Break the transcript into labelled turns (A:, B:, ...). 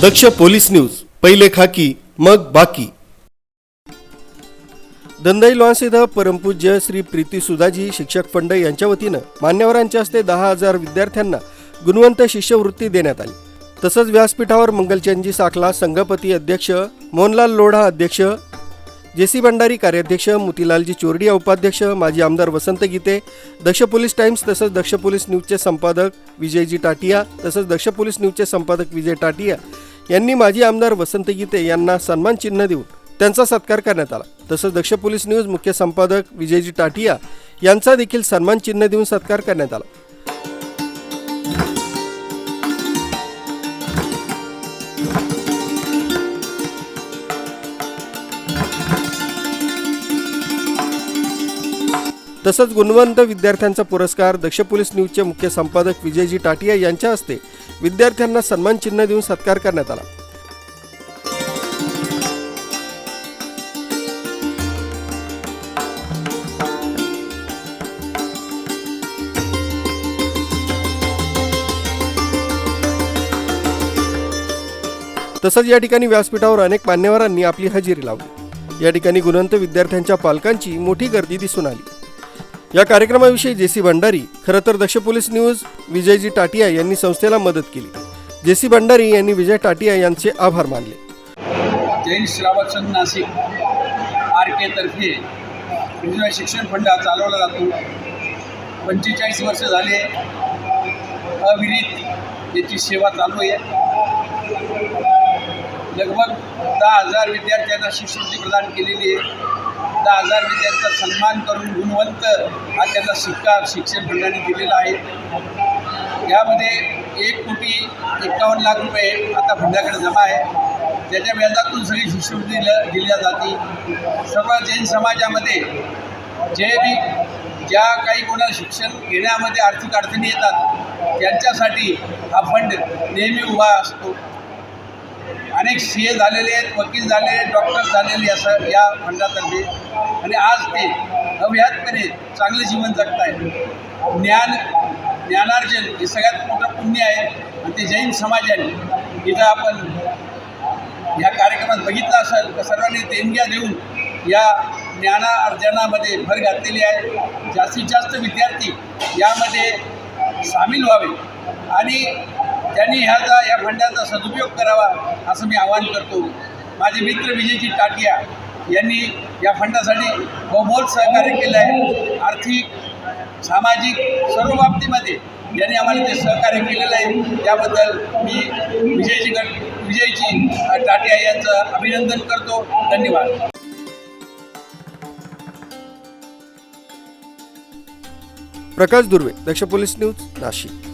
A: दक्ष police news पहिले खाकी मग बाकी. दंदाई लॉन्स इथं परमपूज्य श्री प्रीती सुधाजी शिक्षक फंड यांच्या वतीनं मान्यवरांच्या हस्ते दहा हजार विद्यार्थ्यांना गुणवंत शिष्यवृत्ती देण्यात आली. तसंच व्यासपीठावर मंगलचंदजी साखला संघपती अध्यक्ष मोहनलाल लोढा अध्यक्ष जेसी भंडारी कार्याध्यक्ष मोतीलालजी चोरडिया उपाध्यक्ष माजी आमदार वसंत गीते दक्ष पोलीस टाइम्स तसंच दक्ष पोलीस न्यूजचे संपादक विजयजी टाटिया तसंच दक्ष पोलीस न्यूजचे संपादक विजय टाटिया यांनी माजी आमदार वसंत गीते यांना सन्मान चिन्ह देऊन त्यांचा सत्कार करण्यात आला. तसंच दक्ष पोलीस न्यूज मुख्य संपादक विजयजी टाटिया यांचा देखील सन्मान चिन्ह देऊन सत्कार करण्यात आला. तसंच गुणवंत विद्यार्थ्यांचा पुरस्कार दक्ष पोलीस न्यूजचे मुख्य संपादक विजयजी टाटिया यांच्या हस्ते विद्यार्थ्यांना सन्मान चिन्ह देऊन सत्कार करण्यात आला. तसंच या ठिकाणी व्यासपीठावर अनेक मान्यवरांनी आपली हजेरी लावली. या ठिकाणी गुणवंत विद्यार्थ्यांच्या पालकांची मोठी गर्दी दिसून आली. या कार्यक्रमाविषयी जे सी भंडारी खरं तर दक्ष पोलीस न्यूज विजयजी टाटिया यांनी संस्थेला मदत केली. जे सी भंडारी यांनी विजय टाटिया यांचे आभार मानले.
B: जैन श्रावक संघ नाशिक आर केतर्फे विजय शिक्षण फंड हा चालवला जातो. पंचेचाळीस वर्ष झाले अविरित याची सेवा चालू आहे. लगभग दहा हजार विद्यार्थ्यांना शिष्यवृत्ती प्रदान केलेली आहे. दहा हजार विद्यार्थ्यांचा सन्मान करून गुणवंत हा त्यांना शिक्का शिक्षण मंडळाने दिलेला आहे. यामध्ये एक कोटी एक्कावन्न लाख रुपये आता फंडाकडे जमा आहे. त्याच्या व्याजातून सगळी शिष्यवृत्ती दिल्या दिल्या जाते. सर्व जैन समाजामध्ये जे बी ज्या काही कोणाला शिक्षण घेण्यामध्ये आर्थिक अडचणी येतात त्यांच्यासाठी हा फंड नेहमी उभा असतो. अनेक सी ए झालेले आहेत वकील झाले डॉक्टर्स डॉक्टर झालेले असं या फंडातर्फे. आणि आज ते अव्याहतपणे चांगले जीवन जगत आहेत ज्ञान ज्ञानार्जन हे सगळ्यात मोठं पुण्य आहे. आणि ते जैन समाजाने इथं आपण या कार्यक्रमात बघितलं असेल तर सर्वांनी देणग्या देऊन या ज्ञानार्जनामध्ये भर घातलेली आहे. जास्तीत जास्त विद्यार्थी यामध्ये सामील व्हावे. आणि त्यांनी ह्याचा या फंडाचा सदुपयोग करावा असं मी आवाहन करतो. माझे मित्र विजयजी टाटिया यांनी या फंडासाठी बहुमोल सहकार्य केलं आहे. आर्थिक सामाजिक सर्व बाबतीमध्ये यांनी आम्हाला ते सहकार्य केलेलं आहे. त्याबद्दल मी विजयजी गट विजयजी टाटिया यांचं अभिनंदन करतो. धन्यवाद.
A: Prakash Durve Daksh police news Nashik.